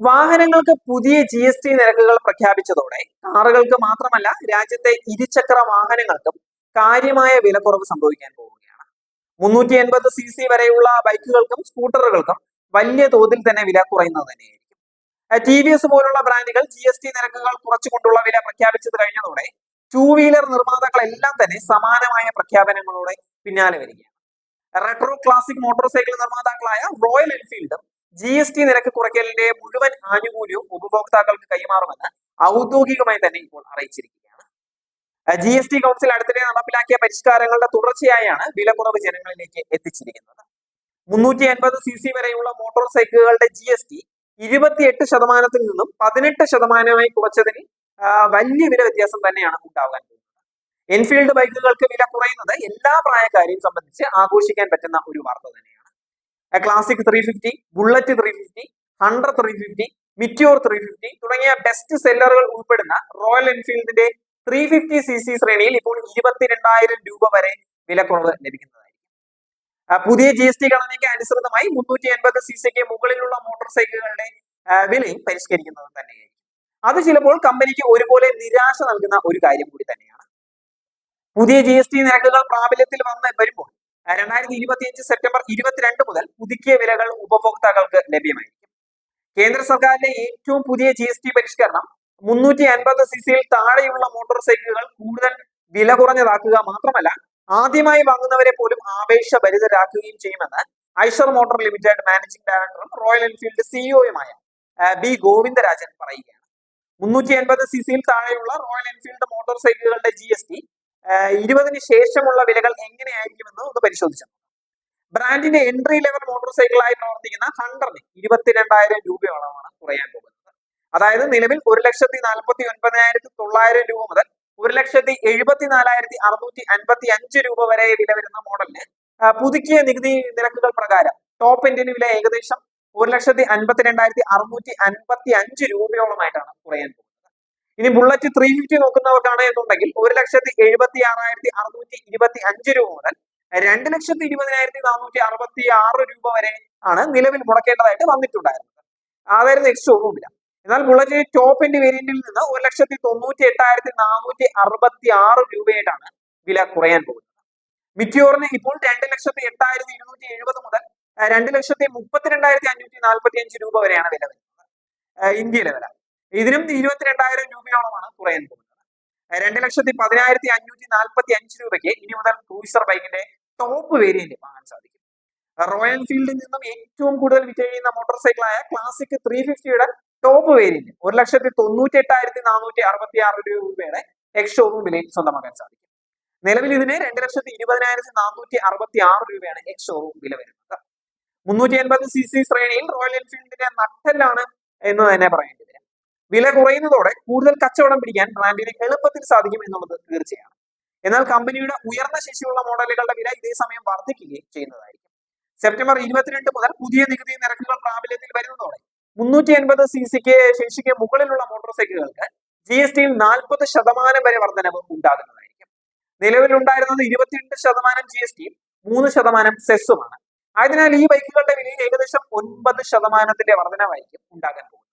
വാഹനങ്ങൾക്ക് പുതിയ G S T നിരക്കുകൾ പ്രഖ്യാപിച്ചതോടെ കാറുകൾക്ക് മാത്രമല്ല രാജ്യത്തെ ഇരുചക്ര വാഹനങ്ങൾക്കും കാര്യമായ വിലക്കുറവ് സംഭവിക്കാൻ പോവുകയാണ്. മുന്നൂറ്റി എൺപത് സി സി വരെയുള്ള ബൈക്കുകൾക്കും സ്കൂട്ടറുകൾക്കും വലിയ തോതിൽ തന്നെ വില കുറയുന്നത് തന്നെയായിരിക്കും. ടി വി എസ് പോലുള്ള ബ്രാൻഡുകൾ ജി എസ് ടി നിരക്കുകൾ കുറച്ചുകൊണ്ടുള്ള വില പ്രഖ്യാപിച്ചത് കഴിഞ്ഞതോടെ ടൂ വീലർ നിർമ്മാതാക്കളെല്ലാം തന്നെ സമാനമായ പ്രഖ്യാപനങ്ങളോടെ പിന്നാലെ വരികയാണ്. റെട്രോ ക്ലാസിക് മോട്ടോർ സൈക്കിൾ നിർമ്മാതാക്കളായ റോയൽ എൻഫീൽഡും ജി എസ് ടി നിരക്ക് കുറയ്ക്കലിന്റെ മുഴുവൻ ആനുകൂല്യവും ഉപഭോക്താക്കൾക്ക് കൈമാറുമെന്ന് ഔദ്യോഗികമായി തന്നെ ഇപ്പോൾ അറിയിച്ചിരിക്കുകയാണ്. ജി എസ് ടി കൗൺസിൽ അടുത്തിടെ നടപ്പിലാക്കിയ പരിഷ്കാരങ്ങളുടെ തുടർച്ചയായാണ് വിലക്കുറവ് ജനങ്ങളിലേക്ക് എത്തിച്ചിരിക്കുന്നത്. മുന്നൂറ്റി അൻപത് സി സി വരെയുള്ള മോട്ടോർ സൈക്കിളുകളുടെ ജി എസ് ടി ഇരുപത്തിയെട്ട് ശതമാനത്തിൽ നിന്നും പതിനെട്ട് ശതമാനമായി കുറച്ചതിന് വലിയ വില വ്യത്യാസം തന്നെയാണ് ഉണ്ടാകാൻ പോകുന്നത്. എൻഫീൽഡ് ബൈക്കുകൾക്ക് വില കുറയുന്നത് എല്ലാ പ്രായക്കാരെയും സംബന്ധിച്ച് ആഘോഷിക്കാൻ പറ്റുന്ന ഒരു വാർത്ത തന്നെയാണ്. Classic three fifty bullet three fifty hundred three fifty meteor three fifty തുടങ്ങിയ ബെസ്റ്റ് സെല്ലറുകൾ ഉൾപ്പെടുന്ന റോയൽ എൻഫീൽഡിന്റെ ത്രീ ഫിഫ്റ്റി സി സി ശ്രേണിയിൽ ഇപ്പോൾ ഇരുപത്തിരണ്ടായിരം രൂപ വരെ വിലക്കുറവ് ലഭിക്കുന്നതായിരിക്കും. പുതിയ ജി എസ് ടി ഘടനയ്ക്ക് അനുസൃതമായി മുന്നൂറ്റി എൺപത് സി സിക്ക് മുകളിലുള്ള മോട്ടോർ സൈക്കിളുകളുടെ വിലയും പരിഷ്കരിക്കുന്നത് തന്നെയായിരിക്കും. അത് ചിലപ്പോൾ കമ്പനിക്ക് ഒരുപോലെ നിരാശ നൽകുന്ന ഒരു കാര്യം കൂടി തന്നെയാണ്. പുതിയ ജി എസ് ടി നിരക്കുകൾ പ്രാബല്യത്തിൽ വന്ന് വരുമ്പോൾ രണ്ടായിരത്തി ഇരുപത്തിയഞ്ച് സെപ്റ്റംബർ ഇരുപത്തിരണ്ട് മുതൽ പുതുക്കിയ വിലകൾ ഉപഭോക്താക്കൾക്ക് ലഭ്യമായിരിക്കും. കേന്ദ്ര സർക്കാരിന്റെ ഏറ്റവും പുതിയ ജി എസ് ടി പരിഷ്കരണം മുന്നൂറ്റി അൻപത് സി സിയിൽ താഴെയുള്ള മോട്ടോർ സൈക്കിളുകൾ കൂടുതൽ വില കുറഞ്ഞതാക്കുക മാത്രമല്ല ആദ്യമായി വാങ്ങുന്നവരെ പോലും ആവേശഭരിതരാക്കുകയും ചെയ്യുമെന്ന് ഐഷർ മോട്ടോർ ലിമിറ്റഡ് മാനേജിംഗ് ഡയറക്ടറും റോയൽ എൻഫീൽഡ് സിഇഒയുമായ ബി ഗോവിന്ദരാജൻ പറയുകയാണ്. മുന്നൂറ്റി അൻപത് സി സിയിൽ താഴെയുള്ള റോയൽ എൻഫീൽഡ് മോട്ടോർ സൈക്കിളുകളുടെ ജി എസ് ടി ഇരുപതിന് ശേഷമുള്ള വിലകൾ എങ്ങനെയായിരിക്കുമെന്ന് ഒന്ന് പരിശോധിച്ചു ബ്രാൻഡിന്റെ എൻട്രി ലെവൽ മോട്ടോർ സൈക്കിളായി പ്രവർത്തിക്കുന്ന ഹണ്ടറിന് ഇരുപത്തിരണ്ടായിരം രൂപയോളമാണ് കുറയാൻ പോകുന്നത്. അതായത് നിലവിൽ ഒരു ലക്ഷത്തി നാൽപ്പത്തി ഒൻപതിനായിരത്തി തൊള്ളായിരം രൂപ മുതൽ ഒരു ലക്ഷത്തി എഴുപത്തി നാലായിരത്തി അറുന്നൂറ്റി അൻപത്തി അഞ്ച് രൂപ വരെ വില വരുന്ന മോഡലിന് പുതുക്കിയ നികുതി നിരക്കുകൾ പ്രകാരം ടോപ്പ് എൻഡിന് വില ഏകദേശം ഒരു ലക്ഷത്തി അൻപത്തിരണ്ടായിരത്തി അറുന്നൂറ്റി അൻപത്തി അഞ്ച് രൂപയോളമായിട്ടാണ് കുറയാൻ പോകുന്നത്. ഇനി ബുള്ളറ്റ് ത്രീ ഫിഫ്റ്റി നോക്കുന്നവർക്കാണ് എന്നുണ്ടെങ്കിൽ ഒരു ലക്ഷത്തി എഴുപത്തി ആറായിരത്തി അറുന്നൂറ്റി ഇരുപത്തി അഞ്ച് രൂപ മുതൽ രണ്ട് ലക്ഷത്തി ഇരുപതിനായിരത്തി നാനൂറ്റി അറുപത്തി ആറ് രൂപ വരെ ആണ് നിലവിൽ മുടക്കേണ്ടതായിട്ട് വന്നിട്ടുണ്ടായിരുന്നത്. അതായിരുന്നു എക്സ് ഒന്നുമില്ല. എന്നാൽ ബുള്ളറ്റ് ടോപ്പ് എൻഡ് വേരിയന്റിൽ നിന്ന് ഒരു ലക്ഷത്തി തൊണ്ണൂറ്റി എട്ടായിരത്തി നാനൂറ്റി അറുപത്തി ആറ് രൂപയായിട്ടാണ് വില കുറയാൻ പോകുന്നത്. മിറ്റിയോറിന് ഇപ്പോൾ രണ്ട് ലക്ഷത്തി എട്ടായിരത്തി ഇരുന്നൂറ്റി എഴുപത് മുതൽ രണ്ട് ലക്ഷത്തി മുപ്പത്തിരണ്ടായിരത്തി അഞ്ഞൂറ്റി നാൽപ്പത്തി അഞ്ച് രൂപ വരെയാണ് വില വരുന്നത്. ഇന്ത്യയിലെ വില. ഇതിനും ഇരുപത്തിരണ്ടായിരം രൂപയോളമാണ് കുറയാൻ പോകുന്നത്. രണ്ട് ലക്ഷത്തി പതിനായിരത്തി അഞ്ഞൂറ്റി നാൽപ്പത്തി അഞ്ച് രൂപയ്ക്ക് ഇനി മുതൽ ക്രൂയിസർ ബൈക്കിന്റെ ടോപ്പ് വേരിയന്റ് വാങ്ങാൻ സാധിക്കും. റോയൽ എൻഫീൽഡിൽ നിന്നും ഏറ്റവും കൂടുതൽ വിറ്റഴിയുന്ന മോട്ടോർ സൈക്കിളായ ക്ലാസിക് ത്രീ ഫിഫ്റ്റിയുടെ ടോപ്പ് വേരിയന്റ് ഒരു ലക്ഷത്തി തൊണ്ണൂറ്റി എട്ടായിരത്തി നാനൂറ്റി അറുപത്തി ആറ് രൂപയുടെ എക്സ് ഷോറൂം സ്വന്തമാക്കാൻ സാധിക്കും. നിലവിൽ ഇതിന് രണ്ട് ലക്ഷത്തി ഇരുപതിനായിരത്തി നാനൂറ്റി അറുപത്തി ആറ് രൂപയാണ് എക്സ് ഷോറൂം വില വരുന്നത്. മുന്നൂറ്റി എൺപത് സി സി ശ്രേണിയിൽ റോയൽ എൻഫീൽഡിന്റെ നട്ടലാണ് എന്ന് തന്നെ പറയേണ്ടി വരും. വില കുറയുന്നതോടെ കൂടുതൽ കച്ചവടം പിടിക്കാൻ ബ്രാൻഡിന് എളുപ്പത്തിൽ സാധിക്കും എന്നുള്ളത് തീർച്ചയാണ്. എന്നാൽ കമ്പനിയുടെ ഉയർന്ന ശേഷിയുള്ള മോഡലുകളുടെ വില ഇതേ സമയം വർദ്ധിക്കുകയും ചെയ്യുന്നതായിരിക്കും. സെപ്റ്റംബർ ഇരുപത്തിരണ്ട് മുതൽ പുതിയ നികുതി നിരക്കുകൾ പ്രാബല്യത്തിൽ വരുന്നതോടെ മുന്നൂറ്റി എൺപത് സി സിക്ക് ശേഷിക്ക് മുകളിലുള്ള മോട്ടോർ സൈക്കിളുകൾക്ക് ജി എസ് ടിയിൽ നാൽപ്പത് ശതമാനം വരെ വർധനവ് ഉണ്ടാകുന്നതായിരിക്കും. നിലവിലുണ്ടായിരുന്നത് ഇരുപത്തിയെട്ട് ശതമാനം ജി എസ് ടിയും മൂന്ന് ശതമാനം സെസ്സുമാണ് ആയതിനാൽ ഈ ബൈക്കുകളുടെ വിലയിൽ ഏകദേശം ഒൻപത് ശതമാനത്തിന്റെ വർധനവായിരിക്കും ഉണ്ടാകാൻ പോകുന്നത്.